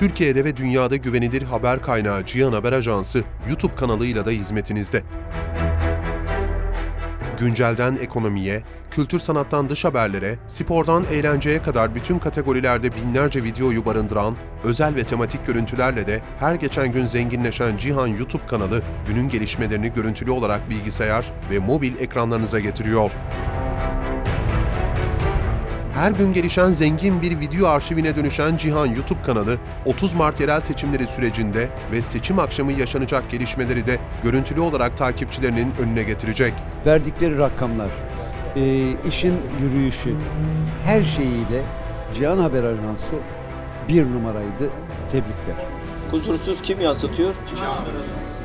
Türkiye'de ve dünyada güvenilir haber kaynağı Cihan Haber Ajansı YouTube kanalıyla da hizmetinizde. Güncelden ekonomiye, kültür sanattan dış haberlere, spordan eğlenceye kadar bütün kategorilerde binlerce videoyu barındıran özel ve tematik görüntülerle de her geçen gün zenginleşen Cihan YouTube kanalı günün gelişmelerini görüntülü olarak bilgisayar ve mobil ekranlarınıza getiriyor. Her gün gelişen zengin bir video arşivine dönüşen Cihan YouTube kanalı, 30 Mart yerel seçimleri sürecinde ve seçim akşamı yaşanacak gelişmeleri de görüntülü olarak takipçilerinin önüne getirecek. verdikleri rakamlar, e, işin yürüyüşü, her şeyiyle Cihan Haber Ajansı bir numaraydı. Tebrikler. Kusursuz kim yansıtıyor?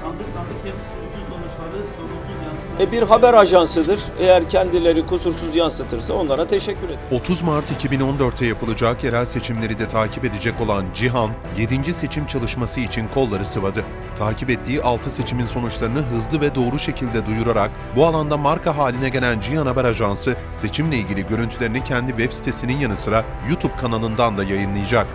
Sandık sandık hepsi sonuçları sorunsuz yansıtır. E bir haber ajansıdır. Eğer kendileri kusursuz yansıtırsa onlara teşekkür ederim. 30 Mart 2014'te yapılacak yerel seçimleri de takip edecek olan Cihan, 7. seçim çalışması için kolları sıvadı. Takip ettiği 6 seçimin sonuçlarını hızlı ve doğru şekilde duyurarak bu alanda marka haline gelen Cihan Haber Ajansı, seçimle ilgili görüntülerini kendi web sitesinin yanı sıra YouTube kanalından da yayınlayacak.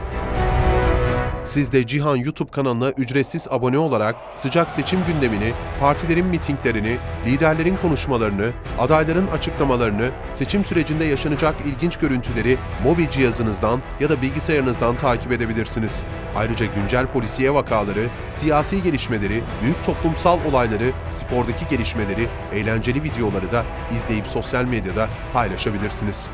Siz de Cihan YouTube kanalına ücretsiz abone olarak sıcak seçim gündemini, partilerin mitinglerini, liderlerin konuşmalarını, adayların açıklamalarını, seçim sürecinde yaşanacak ilginç görüntüleri mobil cihazınızdan ya da bilgisayarınızdan takip edebilirsiniz. Ayrıca güncel polisiye vakaları, siyasi gelişmeleri, büyük toplumsal olayları, spordaki gelişmeleri, eğlenceli videoları da izleyip sosyal medyada paylaşabilirsiniz.